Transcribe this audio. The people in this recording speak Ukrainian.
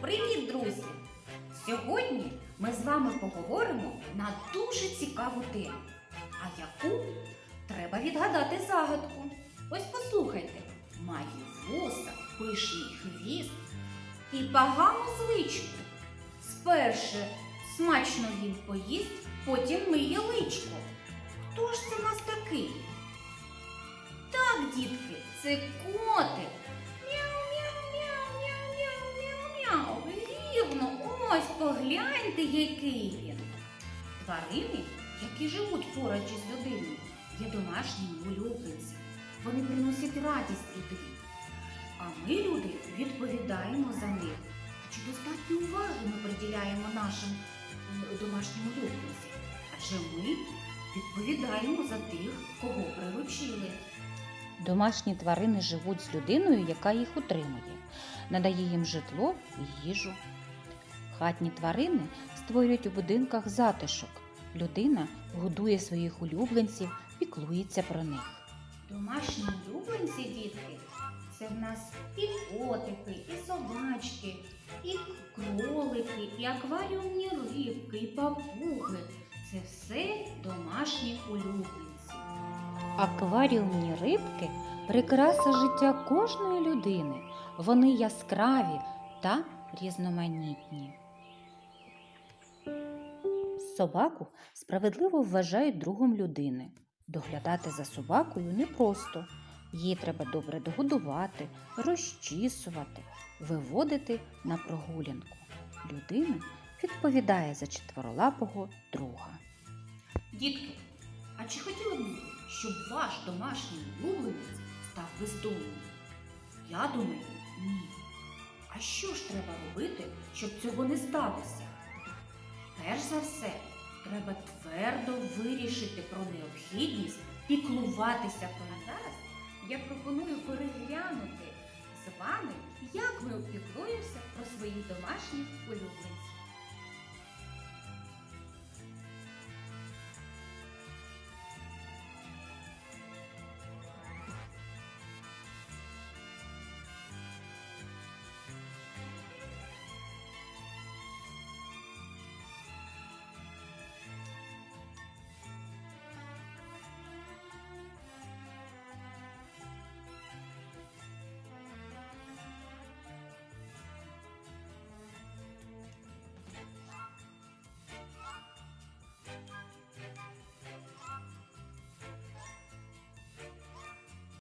Привіт, друзі! Сьогодні ми з вами поговоримо на дуже цікаву тему. А яку треба відгадати загадку. Ось послухайте: має вуса, пишний хвіст і погану звичку. Сперше смачно він поїсть, потім миє личко. Хто ж це в нас такий? Так, дітки, це котик. Ось погляньте, який він. Тварини, які живуть поруч із людиною, є домашніми улюбленцями. Вони приносять радість людині. А ми, люди, відповідаємо за них. Чи достатньо уваги ми приділяємо нашим домашнім улюбленцям? Адже ми відповідаємо за тих, кого приручили. Домашні тварини живуть з людиною, яка їх утримує, надає їм житло і їжу. Хатні тварини створюють у будинках затишок. Людина годує своїх улюбленців, піклується про них. Домашні улюбленці, дітки, це в нас і котики, і собачки, і кролики, і акваріумні рибки, і папуги. Це все домашні улюбленці. Акваріумні рибки прикраса життя кожної людини. Вони яскраві та різноманітні. Собаку справедливо вважають другом людини. Доглядати за собакою непросто. Її треба добре догодувати, розчісувати, виводити на прогулянку. Людина відповідає за четверолапого друга. Дітки, а чи хотіли б ви, щоб ваш домашній улюбленець став бездомним? Я думаю, ні. А що ж треба робити, щоб цього не сталося? Перш за все, треба твердо вирішити про необхідність піклуватися про. Зараз я пропоную переглянути з вами, як ми опіклуємося про своїх домашніх улюбленців.